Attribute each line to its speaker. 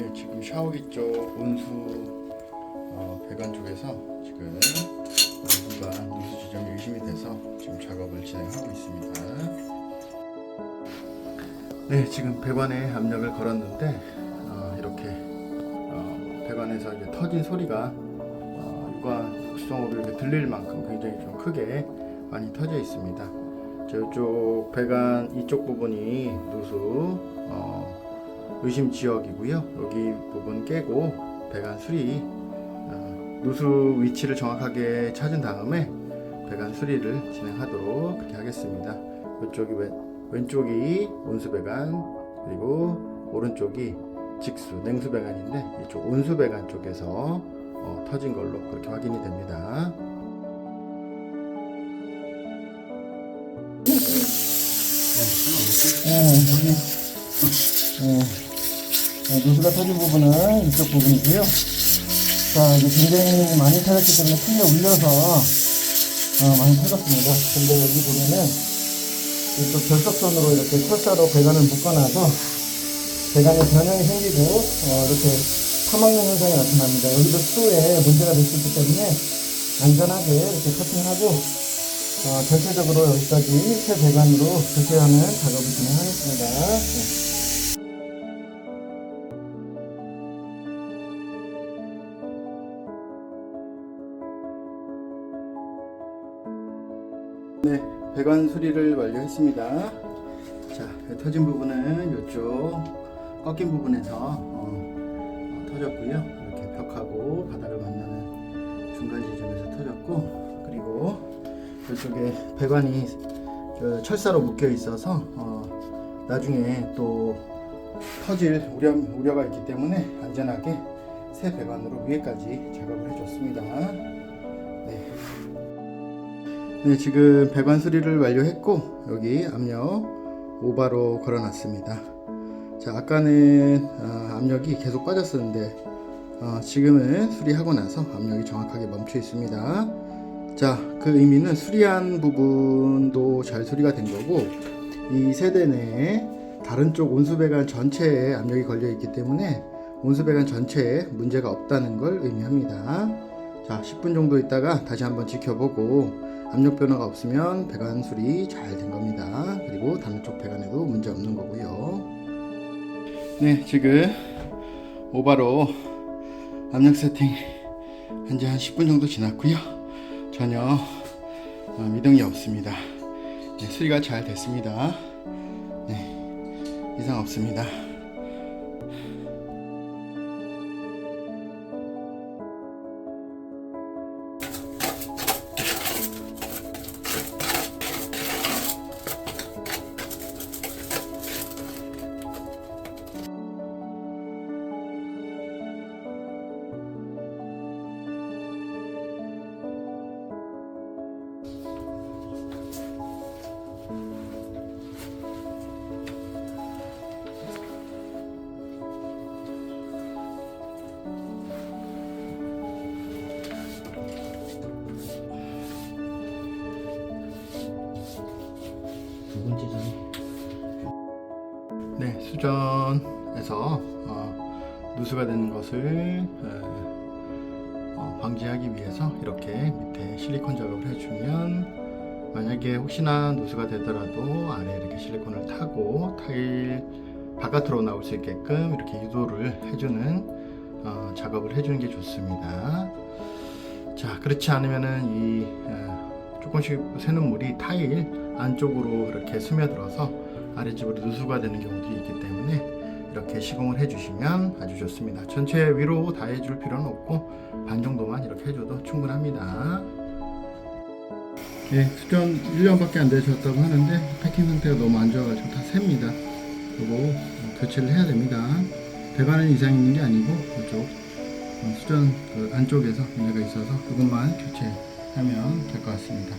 Speaker 1: 네, 지금 샤워기 쪽 온수 어, 배관 쪽에서 지금 온수가 누수 지점이 의심이 돼서 지금 작업을 진행하고 있습니다. 네, 지금 배관에 압력을 걸었는데 어, 이렇게 어, 배관에서 이제 터진 소리가 어, 유관 수동으로 이렇게 들릴 만큼 굉장히 좀 크게 많이 터져 있습니다. 저쪽 배관 이쪽 부분이 누수 어, 의심 지역이고요. 여기 부분 깨고 배관 수리 어, 누수 위치를 정확하게 찾은 다음에 배관 수리를 진행하도록 그렇게 하겠습니다. 이쪽이 왼, 왼쪽이 온수 배관 그리고 오른쪽이 직수 냉수 배관인데 이쪽 온수 배관 쪽에서 어, 터진 걸로 그렇게 확인이 됩니다.
Speaker 2: 네, 여기 네, 네, 누수가 터진 부분은 이쪽 부분이고요. 자, 이제 굉장히 많이 터졌기 때문에 크게 울려서 어, 많이 터졌습니다. 근데 여기 보면은 이쪽 결석선으로 이렇게 철사로 배관을 묶어놔서 배관에 변형이 생기고 어, 이렇게 파막는 현상이 나타납니다. 여기도 수에 문제가 될 수 있기 때문에 안전하게 이렇게 커팅하고 어, 전체적으로 여기까지 새 배관으로 교체하는 작업을 진행하겠습니다. 네.
Speaker 1: 네, 배관 수리를 완료했습니다. 자, 터진 부분은 이쪽 꺾인 부분에서 어, 어, 터졌고요. 이렇게 벽하고 바닥을 만나는 중간 지점에서 터졌고, 그리고 이쪽에 배관이 저 철사로 묶여 있어서 어, 나중에 또 터질 우려, 우려가 있기 때문에 안전하게 새 배관으로 위에까지 작업을 해줬습니다. 네. 네, 지금 배관 수리를 완료했고 여기 압력 오바로 걸어놨습니다. 자, 아까는 어, 압력이 계속 빠졌었는데 어, 지금은 수리하고 나서 압력이 정확하게 멈춰 있습니다. 자, 그 의미는 수리한 부분도 잘 수리가 된 거고 이 세대 내에 다른 쪽 온수 배관 전체에 압력이 걸려 있기 때문에 온수 배관 전체에 문제가 없다는 걸 의미합니다. 자, 10분 정도 있다가 다시 한번 지켜보고 압력 변화가 없으면 배관 수리 잘 된 겁니다. 그리고 다른 쪽 배관에도 문제 없는 거고요. 네, 지금 오바로 압력 세팅 현재 한 10분 정도 지났고요. 전혀 어, 미동이 없습니다. 네, 수리가 잘 됐습니다. 네, 이상 없습니다.
Speaker 2: 전에
Speaker 1: 네, 수전에서 어, 누수가 되는 것을 어, 어, 방지하기 위해서 이렇게 밑에 실리콘 작업을 해주면 만약에 혹시나 누수가 되더라도 아래 이렇게 실리콘을 타고 타일 바깥으로 나올 수 있게끔 이렇게 유도를 해주는 어, 작업을 해주는 게 좋습니다. 자, 그렇지 않으면은 이 어, 조금씩 새는 물이 타일 안쪽으로 이렇게 스며들어서 아래쪽으로 누수가 되는 경우도 있기 때문에 이렇게 시공을 해주시면 아주 좋습니다. 전체 위로 다 해줄 필요는 없고 반 정도만 이렇게 해줘도 충분합니다. 예, 수전 1년밖에 안 되셨다고 하는데 패킹 상태가 너무 안 좋아가지고 다 셉니다. 그리고 어, 교체를 해야 됩니다. 배관은 이상 있는 게 아니고 어, 수전 그 안쪽에서 문제가 있어서 그것만 교체 하면 될 것 같습니다.